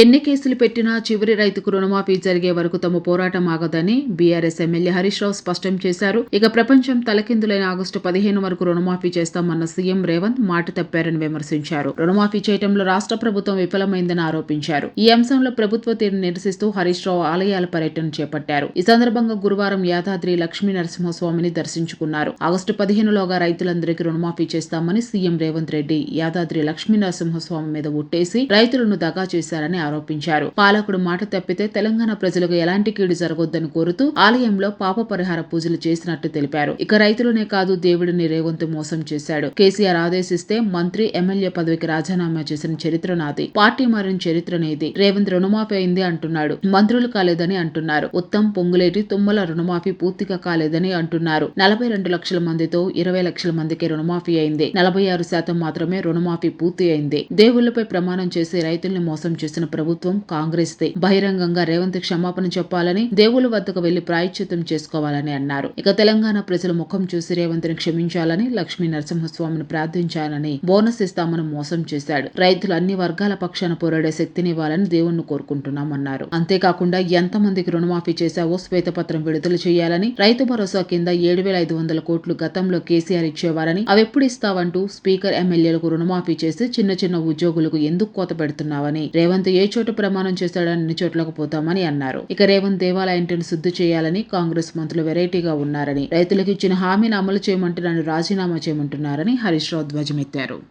ఎన్ని కేసులు పెట్టినా చివరి రైతుకు రుణమాఫీ జరిగే వరకు తమ పోరాటం ఆగదని బీఆర్ఎస్ ఎమ్మెల్యే హరీష్ రావు స్పష్టం చేశారు. ఇక ప్రపంచం తలకిందులైన ఆగస్టు పదిహేను వరకు రుణమాఫీ చేస్తామన్న సీఎం రేవంత్ మాట తప్పారని విమర్శించారు. రుణమాఫీ చేయడంలో రాష్ట్ర ప్రభుత్వం విఫలమైందని ఆరోపించారు. ఈ అంశంలో ప్రభుత్వ తీరును నిరసిస్తూ హరీష్ రావు ఆలయాల పర్యటన చేపట్టారు. ఈ సందర్భంగా గురువారం యాదాద్రి లక్ష్మీ నరసింహస్వామిని దర్శించుకున్నారు. ఆగస్టు పదిహేనులోగా రైతులందరికీ రుణమాఫీ చేస్తామని సీఎం రేవంత్ రెడ్డి యాదాద్రి లక్ష్మీ నరసింహస్వామి మీద ఒట్టేసి రైతులను దగా చేశారని ఆరోపించారు. పాలకుడు మాట తప్పితే తెలంగాణ ప్రజలకు ఎలాంటి కీడు జరగొద్దని కోరుతూ ఆలయంలో పాప పరిహార పూజలు చేసినట్టు తెలిపారు. ఇక రైతులనే కాదు దేవుడిని రేవంత్ మోసం చేశాడు. కేసీఆర్ ఆదేశిస్తే మంత్రి ఎమ్మెల్యే పదవికి రాజీనామా చేసిన చరిత్ర నాది. పార్టీ మారిన చరిత్ర నేది. రేవంత్ రుణమాఫీ అయింది అంటున్నాడు. మంత్రులు కాలేదని అంటున్నారు. ఉత్తమ్ పొంగులేటి తుమ్మల రుణమాఫీ పూర్తిగా కాలేదని అంటున్నారు. నలభై రెండు లక్షల మందితో ఇరవై లక్షల మందికి రుణమాఫీ అయింది. నలభై ఆరు శాతం మాత్రమే రుణమాఫీ పూర్తి అయింది. దేవుళ్ళపై ప్రమాణం చేసి రైతుల్ని మోసం చేసిన ప్రభుత్వం కాంగ్రెస్ దే బహిరంగంగా రేవంత్ క్షమాపణ చెప్పాలని దేవుళ్ళ వద్దకు వెళ్ళి ప్రాయశ్చిత్తం చేసుకోవాలని అన్నారు. ఇక తెలంగాణ ప్రజల ముఖం చూసి రేవంత్ని క్షమించాలని లక్ష్మీ నరసింహస్వామిని ప్రార్థించాలని బోనస్ ఇస్తామని మోసం చేశాడు. రైతులు అన్ని వర్గాల పక్షాన పోరాడే శక్తినివ్వాలని దేవుణ్ణి కోరుకుంటున్నామన్నారు. అంతేకాకుండా ఎంతమందికి రుణమాఫీ చేశావో శ్వేతపత్రం విడుదల చేయాలని రైతు భరోసా కింద ఏడు వేల ఐదు వందల కోట్లు గతంలో కేసీఆర్ ఇచ్చేవారని అవెప్పుడు ఇస్తావంటూ స్పీకర్ ఎమ్మెల్యేలకు రుణమాఫీ చేసి చిన్న చిన్న ఉద్యోగులకు ఎందుకు కోత పెడుతున్నావని రేవంత్ ఏ చోట ప్రమాణం చేస్తాడో అన్ని చోట్లకు పోతామని అన్నారు. ఇక రేవంత్ దేవాలయ ఇంటిని శుద్ధి చేయాలని కాంగ్రెస్ మంత్రులు వెరైటీగా ఉన్నారని రైతులకు ఇచ్చిన హామీని అమలు చేయమంటే నన్ను రాజీనామా చేయమంటున్నారని హరీష్ రావు ధ్వజమెత్తారు.